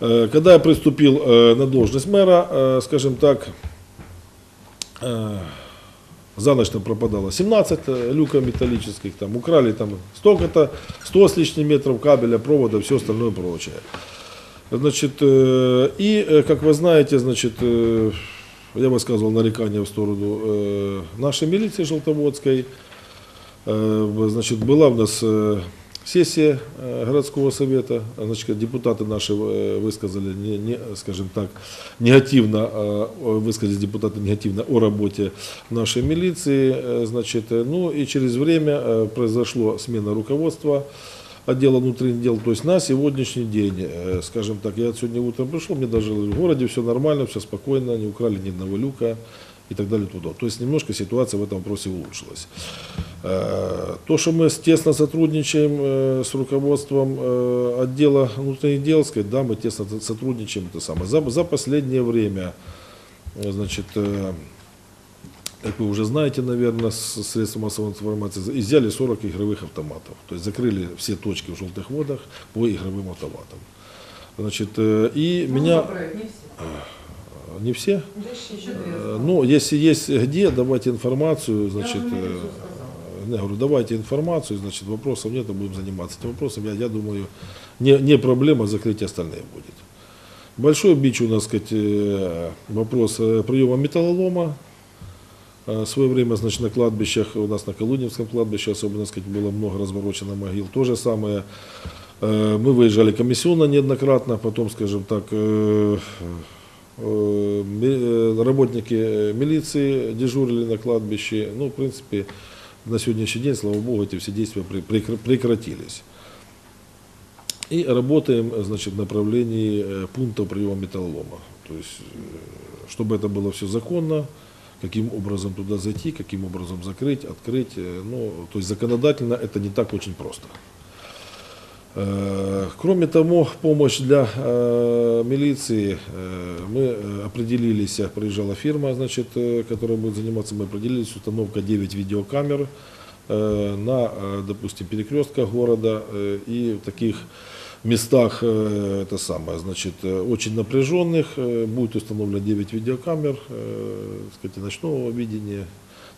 Э, Когда я приступил э, на должность мэра, э, скажем так, за ночь там пропадало 17 э, люков металлических, там украли там столько-то, 100 с лишним метров кабеля, провода, все остальное прочее. Значит, и, как вы знаете, значит, я высказывал нарекания в сторону нашей милиции Желтоводской. Значит, была у нас сессия э, городского совета. Значит, депутаты наши э, высказали, не, не, скажем так, негативно, э, высказались депутаты негативно о работе нашей милиции. Значит, ну и через время произошло смена руководства отдела внутренних дел. То есть на сегодняшний день, скажем так, я сегодня утром пришел, мне даже в городе все нормально, все спокойно, не украли ни одного люка и так далее. Туда. То есть немножко ситуация в этом вопросе улучшилась. Э, То, что мы тесно сотрудничаем э, с руководством э, отдела внутренних дел, сказать, да, мы тесно сотрудничаем, это самое. За, за последнее время, значит, как вы уже знаете, наверное, с средств массовой информации, изъяли 40 игровых автоматов. То есть закрыли все точки в желтых водах по игровым автоматам. Значит, и меня... Не все? Э, Ну, если есть где, давайте информацию, значит, э, я говорю, давайте информацию, значит, вопросов нет, а будем заниматься этим вопросом. Я, я думаю, не, не проблема, закрыть остальные будет. Большой бич у нас, сказать, э, вопрос приема металлолома. В свое время, значит, на кладбищах, у нас на Колуневском кладбище особенно, сказать, было много разворочено могил. То же самое, мы выезжали комиссионно неоднократно, потом, скажем так, работники э, милиции дежурили на кладбище. Ну, в принципе, на сегодняшний день, слава богу, эти все действия пре- прекр- прекратились. И работаем, э, значит, в направлении э, пункта приема металлолома. То есть, э, чтобы это было все законно, каким образом туда зайти, каким образом закрыть, открыть. э, Ну, то есть законодательно это не так очень просто. Э, Кроме того, помощь для э, милиции. Мы э, определились, э, приезжала фирма, значит, э, которая будет заниматься, мы определились, установка 9 видеокамер на, допустим, перекрестках города и в таких местах, это самое, значит, очень напряженных, будет установлено 9 видеокамер, сказать, ночного видения,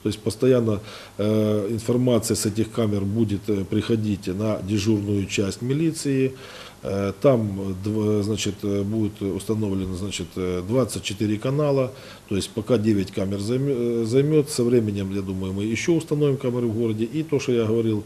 то есть постоянно информация с этих камер будет приходить на дежурную часть милиции. Э, там э, дв- значит, э, будет установлено значит, э, 24 канала. То есть пока 9 камер займе- э, займет, со временем, я думаю, мы еще установим камеры в городе. И то, что я говорил,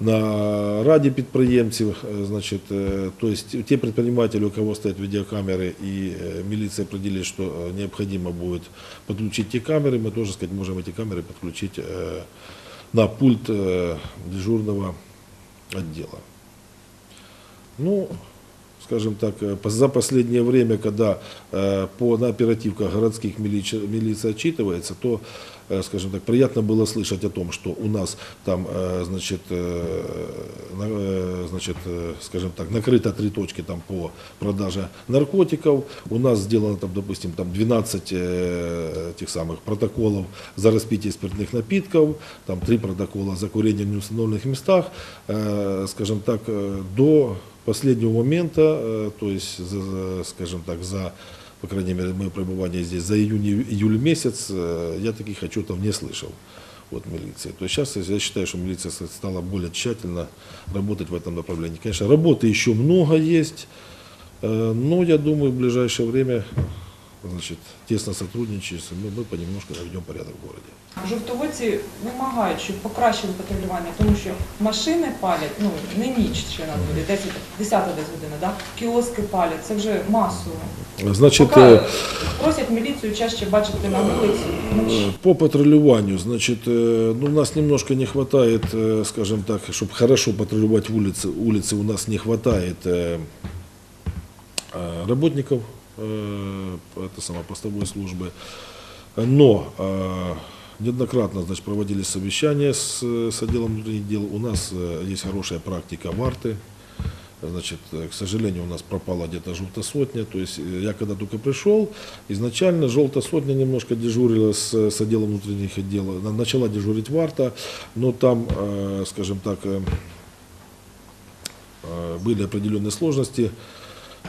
на раді підприємців, е, значить, е, то есть те предприниматели, у кого стоят видеокамеры и э, милиция определит, что э, необходимо будет подключить те камеры, мы тоже сказать, можем эти камеры подключить э, на пульт э, дежурного отдела. Ну, скажем так, э, за последнее время, когда э, по, на оперативках городских милиция, милиция отчитывается, то, э, скажем так, приятно было слышать о том, что у нас там, значит, на- значит, скажем так, накрыто три точки там по продаже наркотиков, у нас сделано там, допустим, там 12 э, этих самых протоколов за распитие спиртных напитков, там три протокола за курение в неустановленных местах, скажем так, до последнего момента, э, то есть, скажем так, за, по крайней мере, мое пребывание здесь, за июнь-июль месяц, э, я таких отчетов не слышал от милиции. То есть сейчас я считаю, что милиция стала более тщательно работать в этом направлении. Конечно, работы еще много есть, э, но я думаю, в ближайшее время значит, тесно сотрудничаем, мы, мы понемножку наведем порядок в городе. Жовтоводці вимагають, щоб покращили патрулювання, тому що машини палять, ну не ніч ще на дворі, 10, 10 десь година, да? кіоски палять, це вже масово. Значит, Поки э, просять міліцію чаще бачити на вулиці. вночі. По патрулированию, значит, э, ну, у нас немножко не хватает, э, скажем так, чтобы хорошо патрулировать улицы, улицы у нас не хватает э, э, работников э, это самое, постовой службы. Но э, неоднократно значит, проводились совещания с, с отделом внутренних дел. У нас э, есть хорошая практика варты. Значит, э, к сожалению, у нас пропала где-то желтая сотня. То есть э, я когда только пришел, изначально желтая сотня немножко дежурила с, с отделом внутренних дел. На- Начала дежурить варта, но там, э, скажем так, э, э, были определенные сложности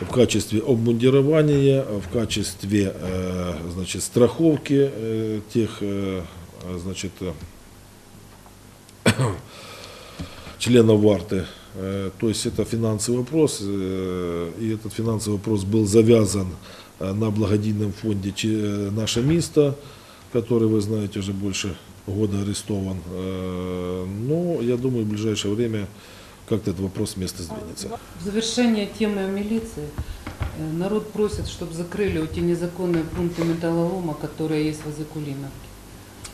в качестве обмундирования, в качестве э, значит, страховки э, тех э, значит, членов ВАРТы. То есть это финансовый вопрос, и этот финансовый вопрос был завязан на благодійном фонде «Наше место», который, вы знаете, уже больше года арестован. Но я думаю, в ближайшее время как-то этот вопрос с места сдвинется. В завершение темы о милиции э, народ просит, чтобы закрыли вот те незаконные пункты металлолома, которые есть возле Кулиновки.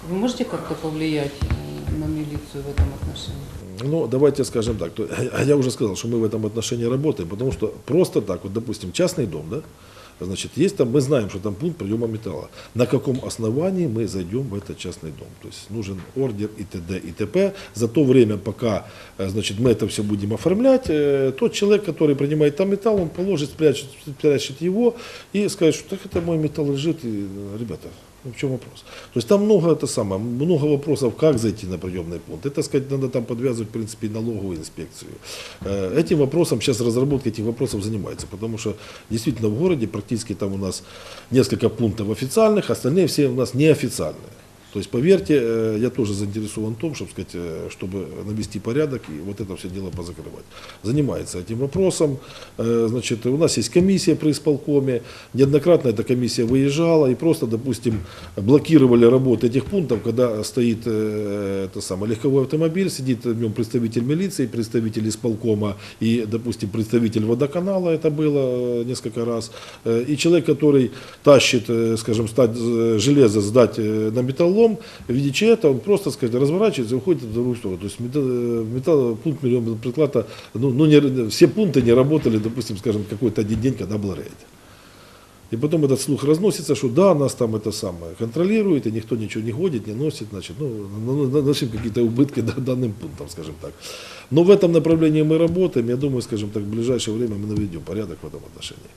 Вы можете как-то повлиять э, на милицию в этом отношении? Ну, давайте скажем так. то- а Я уже сказал, что мы в этом отношении работаем, потому что просто так, вот, допустим, частный дом, да, значит, есть там, мы знаем, что там пункт приема металла. На каком основании мы зайдем в этот частный дом? То есть нужен ордер и т.д. и т.п. За то время, пока, э, значит, мы это все будем оформлять, э, тот человек, который принимает там металл, он положит, спрячет, спрячет его и скажет, что так это мой металл лежит, и, э, ребята, в чем вопрос? То есть там много это самое, много вопросов, как зайти на приемный пункт. Это, сказать, надо там подвязывать, в принципе, налоговую инспекцию. Э, Этим вопросом сейчас разработка этих вопросов занимается, потому что действительно в городе практически там у нас несколько пунктов официальных, остальные все у нас неофициальные. То есть, поверьте, э, я тоже заинтересован в том, чтобы, сказать, э, чтобы навести порядок и вот это все дело позакрывать. Занимается этим вопросом. Э, Значит, у нас есть комиссия при исполкоме. Неоднократно эта комиссия выезжала и просто, допустим, блокировали работу этих пунктов, когда стоит это самое, легковой автомобиль, сидит в нем представитель милиции, представитель исполкома и, допустим, представитель водоканала, это было несколько раз. И человек, который тащит, скажем, стать, железо сдать на металлолом, видя это, он просто, сказать, разворачивается и уходит в другую сторону. То есть металл, э, металл- пункт миллион приклада, ну, ну не, все пункты не работали, допустим, скажем, какой-то один день, когда был рейд. И потом этот слух разносится, что да, нас там это самое контролирует, и никто ничего не ходит, не носит, значит, ну, наносим какие-то убытки да- данным пунктам, скажем так. Но в этом направлении мы работаем, я думаю, скажем так, в ближайшее время мы наведем порядок в этом отношении.